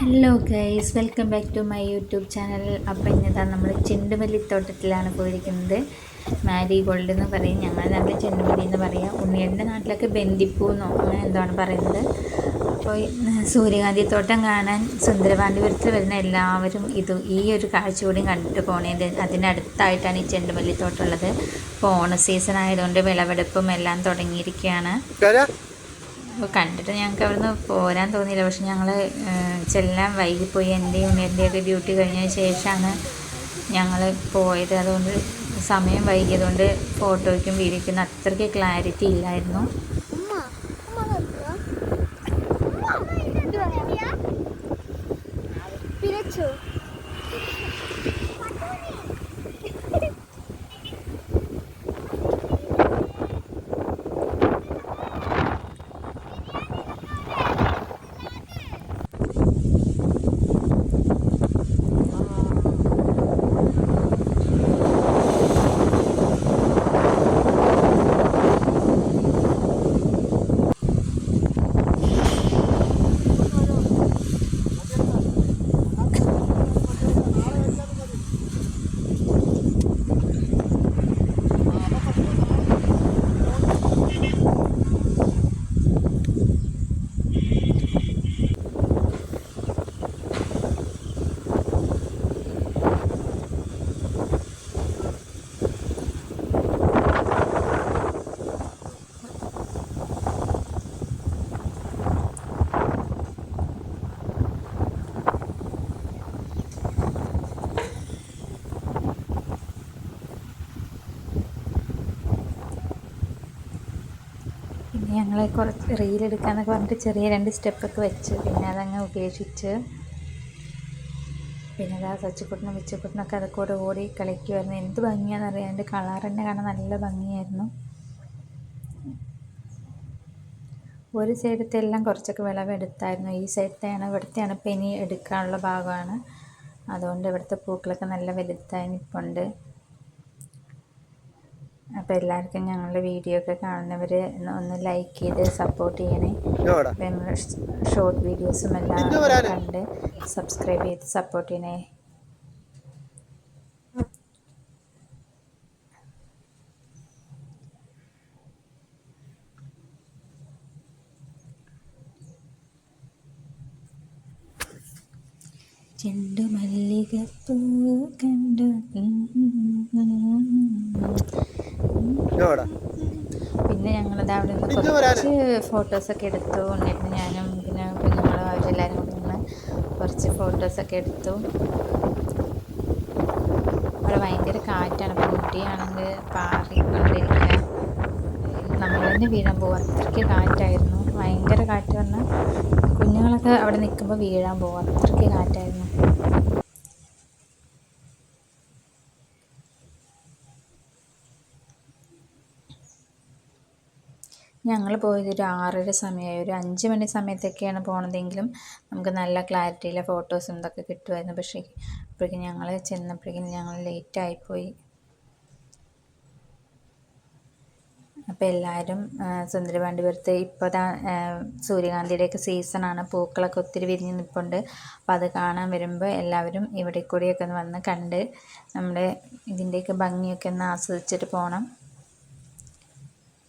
Hello guys welcome back to my YouTube channel അപ്പം ഇന്നതാ നമ്മൾ ചെണ്ടുമല്ലിത്തോട്ടത്തിലാണ് പോയിരിക്കുന്നത്. മാരി ഗോൾഡ് എന്ന് പറയും. ഞങ്ങളുടെ നാട്ടിൽ ചെണ്ടുമല്ലി എന്ന് പറയാം. ഉണ്ണിയുടെ നാട്ടിലൊക്കെ ബന്ദിപ്പൂ എന്നോ അങ്ങനെ എന്താണ് പറയുന്നത്. അപ്പോൾ സൂര്യകാന്തി തോട്ടം കാണാൻ സുന്ദരപാണ്ഡിപുരത്ത് വരുന്ന എല്ലാവരും ഇത് ഈ ഒരു കാഴ്ച കൂടി കണ്ടിട്ട് പോണേത് അതിനടുത്തായിട്ടാണ് ഈ ചെണ്ടുമല്ലിത്തോട്ടം ഉള്ളത്. ഇപ്പോൾ ഓണ സീസൺ ആയതുകൊണ്ട് വിളവെടുപ്പും എല്ലാം തുടങ്ങിയിരിക്കുകയാണ്. അപ്പോൾ കണ്ടിട്ട് ഞങ്ങൾക്ക് അവിടുന്ന് പോരാൻ തോന്നിയില്ല പക്ഷെ ഞങ്ങൾ ചെല്ലാൻ വൈകിപ്പോയി എന്റെയും ഉമ്മേന്റെയൊക്കെ ഡ്യൂട്ടി കഴിഞ്ഞതിന് ശേഷമാണ് ഞങ്ങൾ പോയത് അതുകൊണ്ട് സമയം വൈകിയതുകൊണ്ട് ഫോട്ടോയ്ക്കും വീഡിയോയ്ക്കും അത്രയ്ക്ക് ക്ലാരിറ്റി ഇല്ലായിരുന്നു പിരച്ചു പിന്നെ ഞങ്ങൾ കുറച്ച് റീലെടുക്കാന്നൊക്കെ പറഞ്ഞിട്ട് ചെറിയ രണ്ട് സ്റ്റെപ്പൊക്കെ വെച്ച്. പിന്നെ അതങ്ങ് ഉപേക്ഷിച്ച്. പിന്നെ അതാ സച്ചിക്കുട്ടനും വിച്ചക്കുട്ടനൊക്കെ അതൊക്കെ കൂടെ ഓടി കളിക്കുമായിരുന്നു എന്ത് ഭംഗിയാണെന്നറിയാം എന്റെ കളർ തന്നെ കാണാൻ നല്ല ഭംഗിയായിരുന്നു. ഒരു സൈഡത്തെ എല്ലാം കുറച്ചൊക്കെ വിളവെടുത്തായിരുന്നു ഈ സൈഡത്തെയാണ് ഇവിടുത്തെയാണ് ഇപ്പം ഇനി എടുക്കാനുള്ള ഭാഗമാണ്. അതുകൊണ്ട് ഇവിടുത്തെ പൂക്കളൊക്കെ നല്ല വലുതായി നിൽപ്പുണ്ട് അപ്പോൾ എല്ലാവർക്കും ഞങ്ങളുടെ വീഡിയോ ഒക്കെ കാണുന്നവർ ഒന്ന് ലൈക്ക് ചെയ്ത് സപ്പോർട്ട് ചെയ്യണേ. ഞങ്ങളുടെ ഷോർട്ട് വീഡിയോസും എല്ലാം കണ്ട് സബ്സ്ക്രൈബ് ചെയ്ത് സപ്പോർട്ട് ചെയ്യണേ. ചെണ്ടു മല്ലികപ്പൂ കണ്ടു. പിന്നെ ഞങ്ങളത് അവിടെ നിന്ന് കുറച്ച് ഫോട്ടോസൊക്കെ എടുത്തു. എന്നിട്ട് ഞാനും പിന്നെ കുഞ്ഞുങ്ങളും അവരെല്ലാവരും കൂടി നിന്ന് കുറച്ച് ഫോട്ടോസൊക്കെ എടുത്തു. അവിടെ ഭയങ്കര കാറ്റാണ്. അപ്പോൾ കുട്ടിയാണെങ്കിൽ പാറിക്കൊണ്ടിരിക്കുക നമ്മൾ തന്നെ വീഴാൻ പോകും അത്രയ്ക്ക് കാറ്റായിരുന്നു. ഭയങ്കര കാറ്റ് പറഞ്ഞാൽ കുഞ്ഞുങ്ങളൊക്കെ അവിടെ നിൽക്കുമ്പോൾ വീഴാൻ പോകും അത്രയ്ക്ക് കാറ്റായിരുന്നു. ഞങ്ങൾ പോയത് ഒരു ആറര സമയമായി. ഒരു അഞ്ച് മണി സമയത്തൊക്കെയാണ് പോണതെങ്കിലും നമുക്ക് നല്ല ക്ലാരിറ്റിയിലെ ഫോട്ടോസും ഇതൊക്കെ കിട്ടുമായിരുന്നു. പക്ഷേ അപ്പോഴേക്കും ഞങ്ങൾ ചെന്നപ്പോഴേക്കും ഞങ്ങൾ ലേറ്റായിപ്പോയി. അപ്പോൾ എല്ലാവരും സുന്ദരപാണ്ഡിപുരത്ത് ഇപ്പോൾ ദാ സൂര്യകാന്തിയുടെയൊക്കെ സീസണാണ്. പൂക്കളൊക്കെ ഒത്തിരി വിരിഞ്ഞ് നിൽപ്പുണ്ട്. അപ്പോൾ അത് കാണാൻ വരുമ്പോൾ എല്ലാവരും ഇവിടെ കൂടിയൊക്കെ ഒന്ന് വന്ന് കണ്ട് നമ്മുടെ ഇതിന്റെയൊക്കെ ഭംഗിയൊക്കെ ഒന്ന് ആസ്വദിച്ചിട്ട് പോകണം.